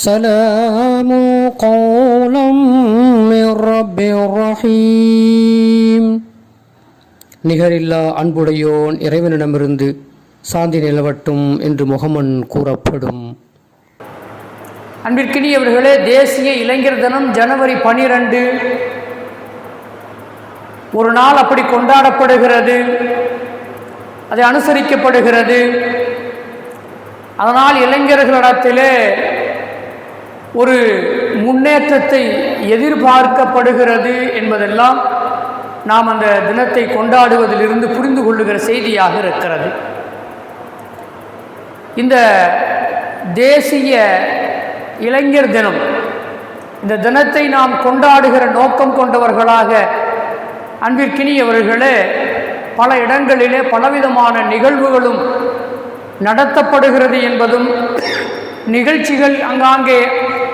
سلام قولا من رب رحيم நிகரில்லா அன்புடையோன் இறைவனிடமிருந்து சாந்தி நிலவட்டும் என்று முகமன் கூறப்படும் அன்பிற்கினியவர்களே தேசிய இளைஞர் தினம் ஜனவரி பனிரெண்டு ஒரு நாள் அப்படி கொண்டாடப்படுகிறது அது அனுசரிக்கப்படுகிறது அதனால் இளைஞர்களிடத்திலே ஒரு முன்னேற்றத்தை எதிர்பார்க்கப்படுகிறது என்பதெல்லாம் நாம் அந்த தினத்தை கொண்டாடுவதிலிருந்து புரிந்து கொள்ளுகிற செய்தியாக இருக்கிறது. இந்த தேசிய இளைஞர் தினம் இந்த தினத்தை நாம் கொண்டாடுகிற நோக்கம் கொண்டவர்களாக அன்பிற்கினியவர்களே பல இடங்களிலே பலவிதமான நிகழ்வுகளும் நடத்தப்படுகிறது என்பதும் நிகழ்ச்சிகள் அங்காங்கே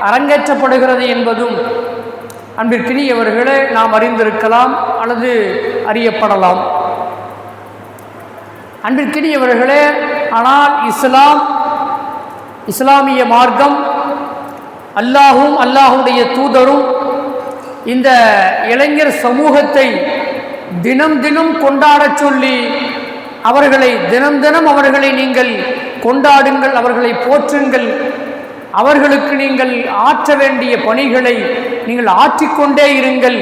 அரங்கேற்றப்படுகிறது என்பதும் அன்பிற்கினியவர்களே நாம் அறிந்திருக்கலாம் அல்லது அறியப்படலாம். அன்பிற்கினியவர்களே ஆனால் இஸ்லாம் இஸ்லாமிய மார்க்கம் அல்லாஹும் அல்லாஹுடைய தூதரும் இந்த இளைஞர் சமூகத்தை தினம் தினம் கொண்டாடச் சொல்லி அவர்களை தினம் தினம் அவர்களை நீங்கள் கொண்டாடுங்கள் அவர்களை போற்றுங்கள் அவர்களுக்கு நீங்கள் ஆற்ற வேண்டிய பணிகளை நீங்கள் ஆற்றிக்கொண்டே இருங்கள்.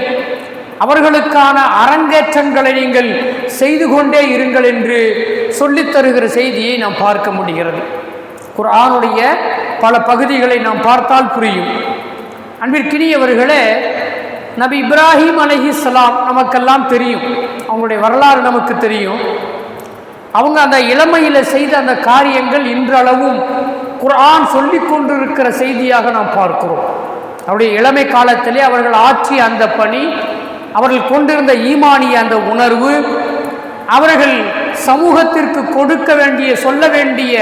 அவர்களுக்கான அரங்கேற்றங்களை நீங்கள் செய்து கொண்டே இருங்கள் என்று சொல்லித் தருகிற செய்தியை நாம் பார்க்க முடிகிறது. குரானுடைய பல பகுதிகளை நாம் பார்த்தால் புரியும். அன்பிற்கினியவர்களே நபி இப்ராஹிம் அலஹிஸ்லாம் நமக்கெல்லாம் தெரியும். அவங்களுடைய வரலாறு நமக்கு தெரியும். அவங்க அந்த இளமையில் செய்த அந்த காரியங்கள் இன்றளவும் குரான் சொல்லி கொண்டிருக்கிற செய்தியாக நாம் பார்க்கிறோம். அவருடைய இளமை காலத்திலே அவர்கள் ஆற்றிய அந்த பணி அவர்கள் கொண்டிருந்த ஈமானிய அந்த உணர்வு அவர்கள் சமூகத்திற்கு கொடுக்க வேண்டிய சொல்ல வேண்டிய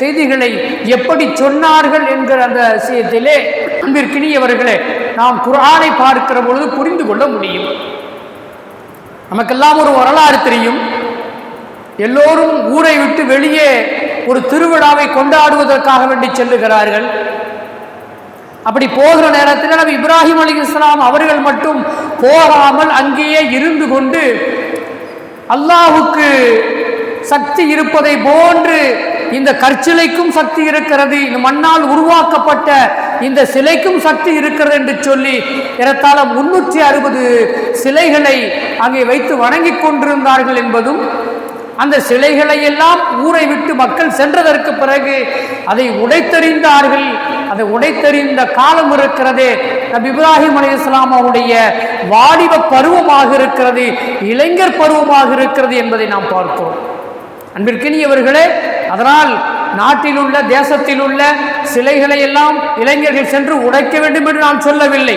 செய்திகளை எப்படி சொன்னார்கள் என்கிற அந்த விஷயத்திலே அன்பிற்கினியவர்களே நாம் குரானை பார்க்கிற பொழுது புரிந்து கொள்ள முடியும். நமக்கெல்லாம் ஒரு வரலாறு தெரியும். எல்லோரும் ஊரை விட்டு வெளியே ஒரு திருவிழாவை கொண்டாடுவதற்காக வேண்டி செல்லுகிறார்கள். அப்படி போகிற நேரத்தில் நபி இப்ராஹிம் அலி இஸ்லாம் அவர்கள் மட்டும் போகாமல் அங்கேயே இருந்து கொண்டு அல்லாஹுக்கு சக்தி இருப்பதை போன்று இந்த கற்சிலைக்கும் சக்தி இருக்கிறது இந்த மண்ணால் உருவாக்கப்பட்ட இந்த சிலைக்கும் சக்தி இருக்கிறது என்று சொல்லி ஏறத்தாழ முன்னூற்றி அறுபது சிலைகளை அங்கே வைத்து வணங்கி கொண்டிருந்தார்கள் என்பதும் அந்த சிலைகளை எல்லாம் ஊரை விட்டு மக்கள் சென்றதற்கு பிறகு அதை உடைத்தறிந்தார்கள். அதை உடைத்தெறிந்த காலம் இருக்கிறதே. நபி இப்ராஹிம் அலி இஸ்லாம் அவருடைய வாலிப பருவமாக இருக்கிறது இளைஞர் பருவமாக இருக்கிறது என்பதை நாம் பார்க்கிறோம். அன்பிற்கினியவர்களே அதனால் நாட்டில் உள்ள தேசத்தில் உள்ள சிலைகளை எல்லாம் இளைஞர்கள் சென்று உடைக்க வேண்டும் என்று நான் சொல்லவில்லை.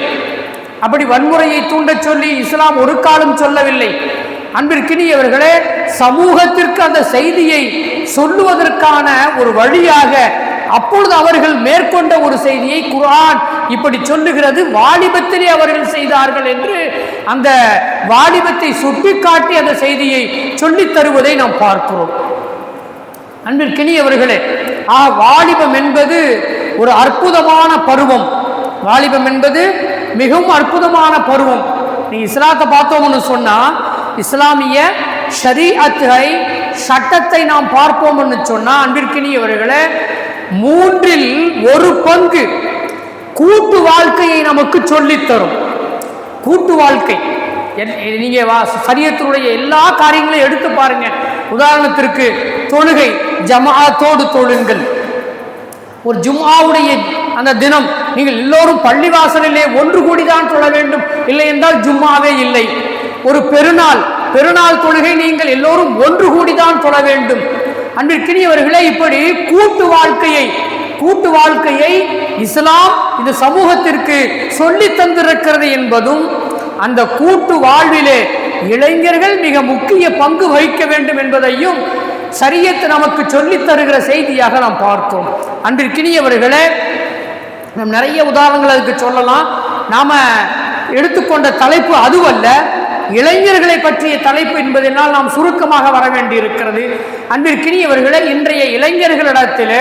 அப்படி வன்முறையை தூண்டச் சொல்லி இஸ்லாம் ஒரு காலம் சொல்லவில்லை. அன்பிற்கினியவர்களே சமூகத்திற்கு அந்த செய்தியை சொல்லுவதற்கான ஒரு வழியாக அப்பொழுது அவர்கள் மேற்கொண்ட ஒரு செய்தியை குரான் இப்படி சொல்லுகிறது வாலிபத்திலே அவர்கள் செய்தார்கள் என்று அந்த வாலிபத்தை சுட்டிக்காட்டி அந்த செய்தியை சொல்லித் தருவதை நாம் பார்க்கிறோம். அன்பிற்கினியவர்களே ஆ வாலிபம் என்பது ஒரு அற்புதமான பருவம். வாலிபம் என்பது மிகவும் அற்புதமான பருவம். நீ இஸ்லாத்தை பார்த்தோம்னு சொன்னா இஸ்லாமிய ஷரீஅத்தை சட்டத்தை நாம் பார்ப்போம்னு சொன்னால் அன்பிற்கினியவர்களே மூன்றில் ஒரு பங்கு கூட்டு வாழ்க்கையை நமக்கு சொல்லித் தரும் கூட்டு வாழ்க்கை. என்- வா சரியத்தினுடைய எல்லா காரியங்களையும் எடுத்து பாருங்க. உதாரணத்திற்கு தொழுகை ஜமாத்தோடு தொழுங்கள். ஒரு ஜும்மாவுடைய அந்த தினம் நீங்கள் எல்லோரும் பள்ளிவாசலிலே ஒன்று கூடிதான் தொழ வேண்டும். இல்லை என்றால் ஜும்மாவே இல்லை. ஒரு பெருநாள் பெருநாள் தொழுகை நீங்கள் எல்லோரும் ஒன்று கூடிதான் தொழ வேண்டும். அன்பிற்கினியவர்களே இப்படி கூட்டு வாழ்க்கையை கூட்டு வாழ்க்கையை இஸ்லாம் இந்த சமூகத்திற்கு சொல்லி தந்திருக்கிறது என்பதும் அந்த கூட்டு வாழ்விலே இளைஞர்கள் மிக முக்கிய பங்கு வகிக்க வேண்டும் என்பதையும் சரியத்து நமக்கு சொல்லித் தருகிற செய்தியாக நாம் பார்த்தோம். அன்பிற்கினியவர்களே நம் நிறைய உதாரணங்கள் அதுக்கு சொல்லலாம். நாம எடுத்துக்கொண்ட தலைப்பு அதுவல்ல. இளைஞர்களை பற்றிய தலைப்பு என்பதனால் நாம் சுருக்கமாக வர வேண்டியிருக்கிறது. அன்பிற்கினியவர்களை இன்றைய இளைஞர்களிடத்தில்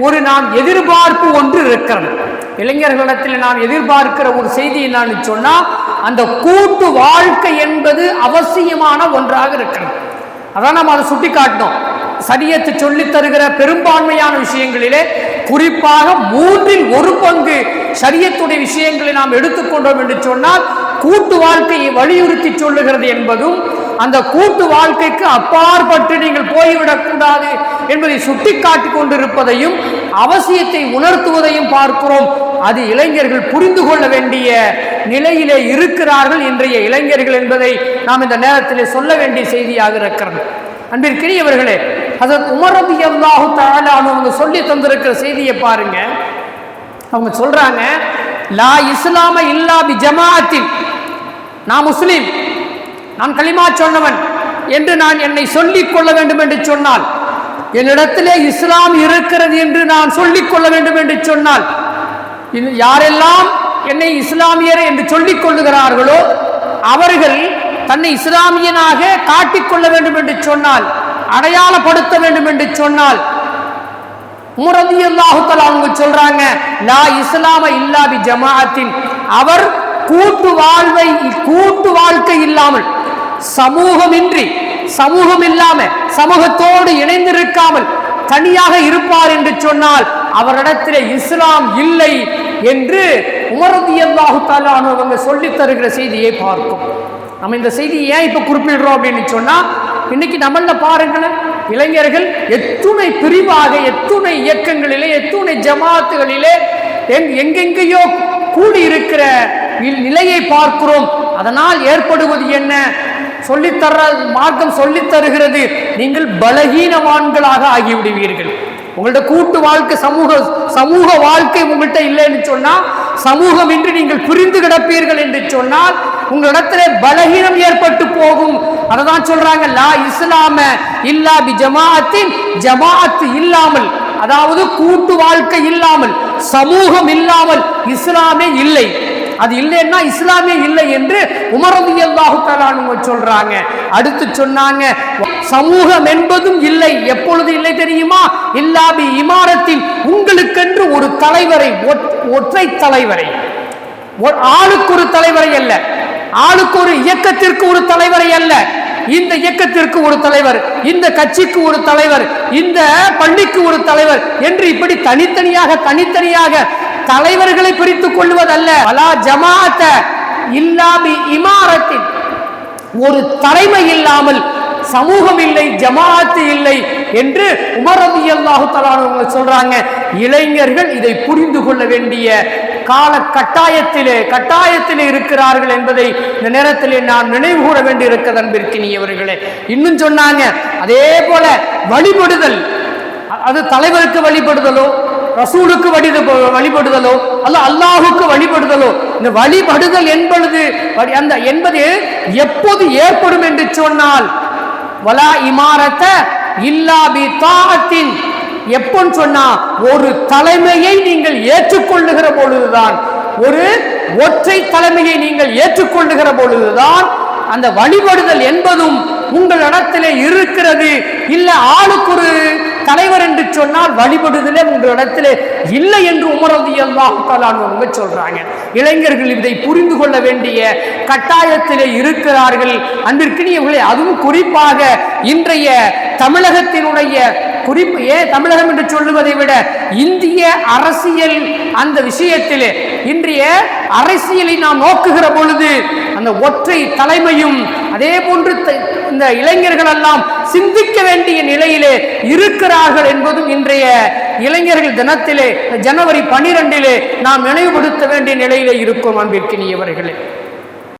ஒரு நாம் எதிர்பார்ப்பு ஒன்று இருக்கிறது. இளைஞர்களிடத்தில் நாம் எதிர்பார்க்கிற ஒரு செய்தி என்னன்னு சொன்னால் அந்த கூட்டு வாழ்க்கை என்பது அவசியமான ஒன்றாக இருக்கிறது. அதான் நம்ம அதை சுட்டி காட்டினோம் சரியத்து சொல்லித் தருகிற பெரும்பான்மையான விஷயங்களிலே குறிப்பாக மூன்றில் ஒரு பங்கு சரியத்துடைய விஷயங்களை நாம் எடுத்துக்கொண்டோம் என்று சொன்னால் கூட்டு வாழ்க்கையை வலியுறுத்தி சொல்லுகிறது என்பதும் அந்த கூட்டு வாழ்க்கைக்கு அப்பாற்பட்டு நீங்கள் போய்விடக்கூடாது என்பதை சுட்டிக்காட்டி கொண்டிருப்பதையும் அவசியத்தை உணர்த்துவதையும் பார்க்கிறோம். அது இளைஞர்கள் புரிந்து கொள்ள வேண்டிய நிலையிலே இருக்கிறார்கள் இன்றைய இளைஞர்கள் என்பதை நாம் இந்த நேரத்திலே சொல்ல வேண்டிய செய்தியாக இருக்கிறது. அன்பிற்கினியவர்களே அதற்கு உமரதி அல்லாஹு தாலான்னு அவங்க சொல்லி தந்திருக்கிற செய்தியை பாருங்க. அவங்க சொல்றாங்க லா இஸ்லாம இல்லா பி ஜமாஅத்தின். நான் முஸ்லீம். நான் களிமா சொன்னவன். என்று நான் என்னை சொல்லிக் கொள்ள வேண்டும் என்று சொன்னால் என்னிடத்திலே இஸ்லாம் இருக்கிறது என்று நான் சொல்லிக் கொள்ள வேண்டும் என்று சொன்னால் இது யாரெல்லாம் என்னை இஸ்லாமியர் என்று சொல்லிக் கொள்ளுகிறார்களோ அவர்கள் தன்னை இஸ்லாமியனாக காட்டிக்கொள்ள வேண்டும் என்று சொன்னால் அடையாளப்படுத்த வேண்டும் என்று சொன்னால் உமரதி அவங்க சொல்றாங்க லா இஸ்லாம இல்லாபி ஜமாஅத்தின். அவர் கூட்டு வாழ்வை கூட்டு வாழ்க்கை இல்லாமல் சமூகமின்றி சமூகம் இல்லாம சமூகத்தோடு இணைந்திருக்காமல் தனியாக இருப்பார் என்று சொன்னால் அவரிடத்தில் இஸ்லாம் இல்லை என்று உமரதி அல்லாஹு அவங்க சொல்லித் தருகிற செய்தியை பார்க்கும். நம்ம இந்த செய்தியை ஏன் இப்ப குறிப்பிடுறோம் அப்படின்னு சொன்னா இன்னைக்கு நம்மள பாருங்களேன் இளைஞர்கள் எத்துணை பிரிவாக எத்துணை இயக்கங்களிலே எத்துணை ஜமாத்துகளிலே எங்கெங்கேயோ கூடி இருக்கிற நிலையை பார்க்கிறோம். அதனால் ஏற்படுவது என்ன? சொல்லித்தர மார்க்கம் சொல்லித் தருகிறது. நீங்கள் பலகீனவான்களாக ஆகிவிடுவீர்கள். உங்கள்ட்ட கூட்டு வாழ்க்கை சமூக சமூக வாழ்க்கை உங்கள்கிட்ட இல்லைன்னு சொன்னால் சமூகம் இன்றி நீங்கள் புரிந்து கிடப்பீர்கள் என்று சொன்னால் உங்களிடத்திலே பலகீனம் ஏற்பட்டு போகும். அததான் சொல்றாங்க லா இஸ்லாம இல்லா பி ஜமாஅத்தின் ஜமாஅத் இல்லாமல் அதாவது கூட்டு வாழ்க்கை இல்லாமல் சமூகம் இல்லாமல் இஸ்லாமே இல்லை. அது இல்லைன்னா இஸ்லாமே இல்லை என்று உமரது அல்லாஹு சொல்றாங்க. அடுத்து சொன்னாங்க சமூகம் என்பதும் இல்லை. எப்பொழுது இல்லை தெரியுமா? இல்லாபி இமாரத்தில் உங்களுக்கென்று ஒரு தலைவரை ஒற்றை தலைவரை. ஆளுக்கு ஒரு தலைவரை அல்ல. ஆளுக்கு ஒரு இயக்கத்திற்கு ஒரு தலைவரை அல்ல. இந்த இயக்கத்திற்கு ஒரு தலைவர் இந்த கட்சிக்கு ஒரு தலைவர் இந்த பள்ளிக்கு ஒரு தலைவர் என்று இப்படி தனித்தனியாக தனித்தனியாக தலைவர்களை பிரித்துக் கொள்வதல்ல. அலா ஜமாத்த இல்லாமி இமாரத்தின். ஒரு தலைமை இல்லாமல் சமூகம் இல்லை ஜமாஅத்து இல்லை என்று உமரதி அல்லாஹு அவங்க சொல்றாங்க. இளைஞர்கள் இதை புரிந்து கொள்ள வேண்டிய கால கட்டாயத்திலே கட்டாயத்திலே இருக்கிறார்கள் என்பதை இந்த நேரத்திலே நான் நினைவு கூற வேண்டி அன்பிற்கினியவர்களே. இன்னும் சொன்னாங்க அதே போல வழிபடுதல். அது தலைவருக்கு வழிபடுதலோ ரசூலுக்கு வழி வழிபடுதலோ அல்ல அல்லாஹுக்கு வழிபடுதலோ இந்த வழிபடுதல் என்பது வழி- அந்த என்பது எப்போது ஏற்படும் என்று சொன்னால் வலா இமாரத்தை இல்லா பி எப்போன்னு சொன்னா ஒரு தலைமையை நீங்கள் ஏற்றுக்கொள்ளுகிற பொழுதுதான். ஒரு ஒற்றை தலைமையை நீங்கள் ஏற்றுக்கொள்ளுகிற பொழுதுதான் அந்த வழிபடுதல் என்பதும் உங்களிடத்திலே இருக்கிறது. இல்ல ஆளுக்கு ஒரு தலைவர் என்று சொன்னால் வழிபடுதலே உங்களிடத்திலே இல்லை என்று உமரது அவங்க சொல்றாங்க. இளைஞர்கள் இதை புரிந்து கொள்ள வேண்டிய கட்டாயத்திலே இருக்கிறார்கள். அன்பிற்கினியவர்களே அதுவும் குறிப்பாக இன்றைய தமிழகத்தினுடைய குறிப்பு ஏன் தமிழகம் என்று சொல்லுவதை விட இந்திய அரசியல் அந்த விஷயத்திலே இன்றைய அரசியலை நாம் நோக்குகிற பொழுது அந்த ஒற்றை தலைமையும் அதே போன்று த- இந்த இளைஞர்கள் எல்லாம் சிந்திக்க வேண்டிய நிலையிலே இருக்கிறார்கள் என்பதும் இன்றைய இளைஞர்கள் தினத்திலே ஜனவரி பனிரெண்டிலே நாம் நினைவுபடுத்த வேண்டிய நிலையிலே இருக்கும் அன்பிற்கினியவர்களே.